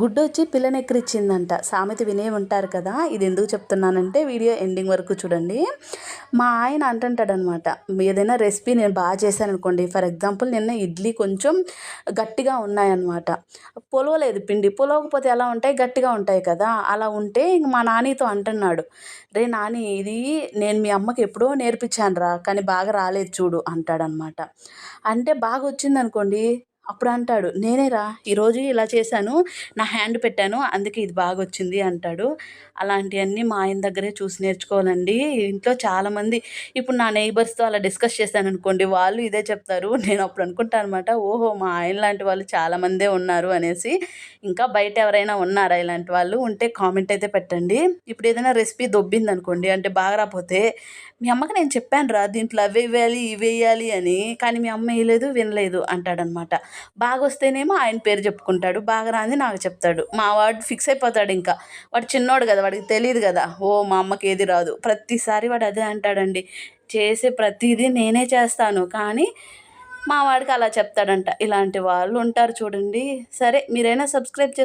గుడ్డు వచ్చి పిల్లని సామెత వినే ఉంటారు కదా ఇది ఎందుకు చెప్తున్నానంటే వీడియో ఎండింగ్ వరకు చూడండి. మా ఆయన అంటుంటాడనమాట ఏదైనా రెసిపీ నేను బాగా చేశాను అనుకోండి ఫర్ ఎగ్జాంపుల్ నిన్న ఇడ్లీ కొంచెం గట్టిగా ఉన్నాయన్నమాట పొలవలేదు పిండి పొలవకపోతే ఎలా ఉంటాయి? గట్టిగా ఉంటాయి కదా అలా ఉంటే ఇంక మా నానితో అంటున్నాడు రే నాని ఇది నేను మీ అమ్మకి ఎప్పుడో నేర్పించాను రా కానీ బాగా రాలేదు చూడు అంటాడనమాట. అంటే బాగా వచ్చిందనుకోండి అప్పుడు అంటాడు నేనేరా ఈరోజు ఇలా చేశాను నా హ్యాండ్ పెట్టాను అందుకే ఇది బాగా వచ్చింది అంటాడు. అలాంటివన్నీ మా ఆయన దగ్గరే చూసి నేర్చుకోవాలండి. ఇంట్లో చాలామంది ఇప్పుడు నా నైబర్స్తో అలా డిస్కస్ చేశాను అనుకోండి వాళ్ళు ఇదే చెప్తారు. నేను అప్పుడు అనుకుంటాను అనమాట ఓహో మా ఆయన లాంటి వాళ్ళు చాలామందే ఉన్నారు అనేసి. ఇంకా బయట ఎవరైనా ఉన్నారా ఇలాంటి వాళ్ళు ఉంటే కామెంట్ అయితే పెట్టండి. ఇప్పుడు ఏదైనా రెసిపీ దొబ్బింది అనుకోండి అంటే బాగా రాకపోతే మీ అమ్మకి నేను చెప్పాను రా దీంట్లో అవి వేయాలి ఇవి వేయాలి అని కానీ మీ అమ్మ వేయలేదు వినలేదు అంటాడనమాట బాగా వస్తేనేమో ఆయన పేరు చెప్పుకుంటాడు బాగా రాంది నాకు చెప్తాడు. మా వాడు ఫిక్స్ అయిపోతాడు ఇంకా. వాడు చిన్నోడు కదా వాడికి తెలియదు కదా. ఓ మా అమ్మకి ఏది రాదు. ప్రతిసారి వాడు అదే అంటాడండి. చేసే ప్రతిదీ నేనే చేస్తాను. కానీ మా వాడికి అలా చెప్తాడంట. ఇలాంటి వాళ్ళు ఉంటారు చూడండి. సరే మీరైనా సబ్స్క్రైబ్ చే